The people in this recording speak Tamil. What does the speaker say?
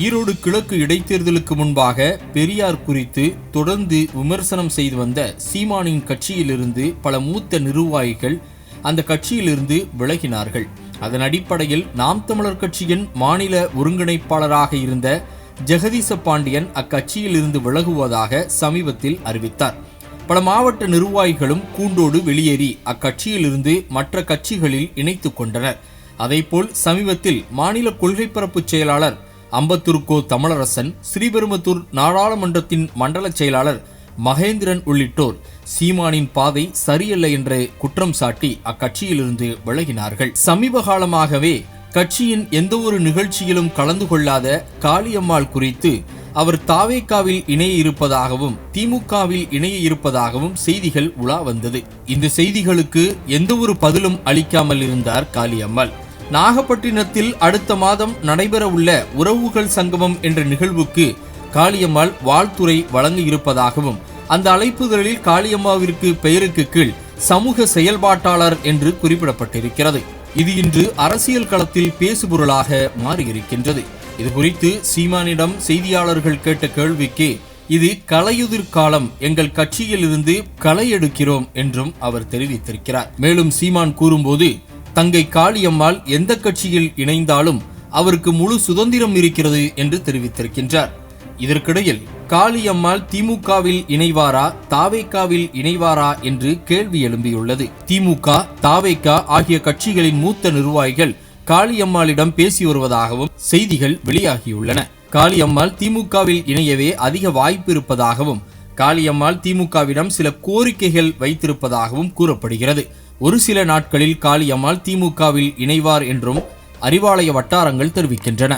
ஈரோடு கிழக்கு இடைத்தேர்தலுக்கு முன்பாக பெரியார் குறித்து தொடர்ந்து விமர்சனம் செய்து வந்த சீமானின் கட்சியிலிருந்து பல மூத்த நிர்வாகிகள் அந்த கட்சியிலிருந்து விலகினார்கள். அதன் அடிப்படையில் நாம் தமிழர் கட்சியின் மாநில ஒருங்கிணைப்பாளராக இருந்த ஜெகதீச பாண்டியன் அக்கட்சியிலிருந்து விலகுவதாக சமீபத்தில் அறிவித்தார். பல மாவட்ட நிர்வாகிகளும் கூண்டோடு வெளியேறி அக்கட்சியிலிருந்து மற்ற கட்சிகளில் இணைத்து கொண்டனர். அதேபோல் சமீபத்தில் மாநில கொள்கை பரப்பு செயலாளர் அம்பத்தூர்கோ தமிழரசன் ஸ்ரீபெரும்புத்தூர் நாடாளுமன்றத்தின் மண்டல செயலாளர் மகேந்திரன் உள்ளிட்டோர் சீமானின் பாதை சரியல்ல என்று குற்றம் சாட்டி அக்கட்சியிலிருந்து விலகினார்கள். சமீப காலமாகவே கட்சியின் எந்த ஒரு நிகழ்ச்சியிலும் கலந்து கொள்ளாத காளியம்மாள் குறித்து அவர் தாவேக்காவில் இணைய இருப்பதாகவும் திமுகவில் இணைய இருப்பதாகவும் செய்திகள் உலா வந்தது. இந்த செய்திகளுக்கு எந்த ஒரு பதிலும் அளிக்காமல் இருந்தார் காளியம்மாள். நாகப்பட்டினத்தில் அடுத்த மாதம் நடைபெறவுள்ள உறவுகள் சங்கமம் என்ற நிகழ்வுக்கு காளியம்மாள் வாழ்த்துறை வழங்க இருப்பதாகவும் அந்த அழைப்புதலில் காளியம்மாவிற்கு பெயருக்கு கீழ் சமூக செயல்பாட்டாளர் என்று குறிப்பிடப்பட்டிருக்கிறது. இது இன்று அரசியல் களத்தில் பேசுபொருளாக மாறியிருக்கின்றது. இது குறித்து சீமானிடம் செய்தியாளர்கள் கேட்ட கேள்விக்கு இது கலையுதிர் காலம் எங்கள் கட்சியில் இருந்து களை எடுக்கிறோம் என்றும் அவர் தெரிவித்திருக்கிறார். மேலும் சீமான் கூறும்போது தங்கை காளியம்மாள் எந்த கட்சியில் இணைந்தாலும் அவருக்கு முழு சுதந்திரம் இருக்கிறது என்று தெரிவித்திருக்கின்றார். இதற்கிடையில் காளியம்மாள் திமுகவில் இணைவாரா தாவேக்காவில் இணைவாரா என்று கேள்வி எழும்பியுள்ளது. திமுக தாவேக்கா ஆகிய கட்சிகளின் மூத்த நிர்வாகிகள் காளியம்மாளிடம் பேசி வருவதாகவும் செய்திகள் வெளியாகியுள்ளன. காளியம்மாள் திமுகவில் இணையவே அதிக வாய்ப்பு இருப்பதாகவும் காளியம்மாள் திமுகவிடம் சில கோரிக்கைகள் வைத்திருப்பதாகவும் கூறப்படுகிறது. ஒரு சில நாட்களில் காளியம்மாள் திமுகவில் இணைவார் என்றும் அறிவாலய வட்டாரங்கள் தெரிவிக்கின்றன.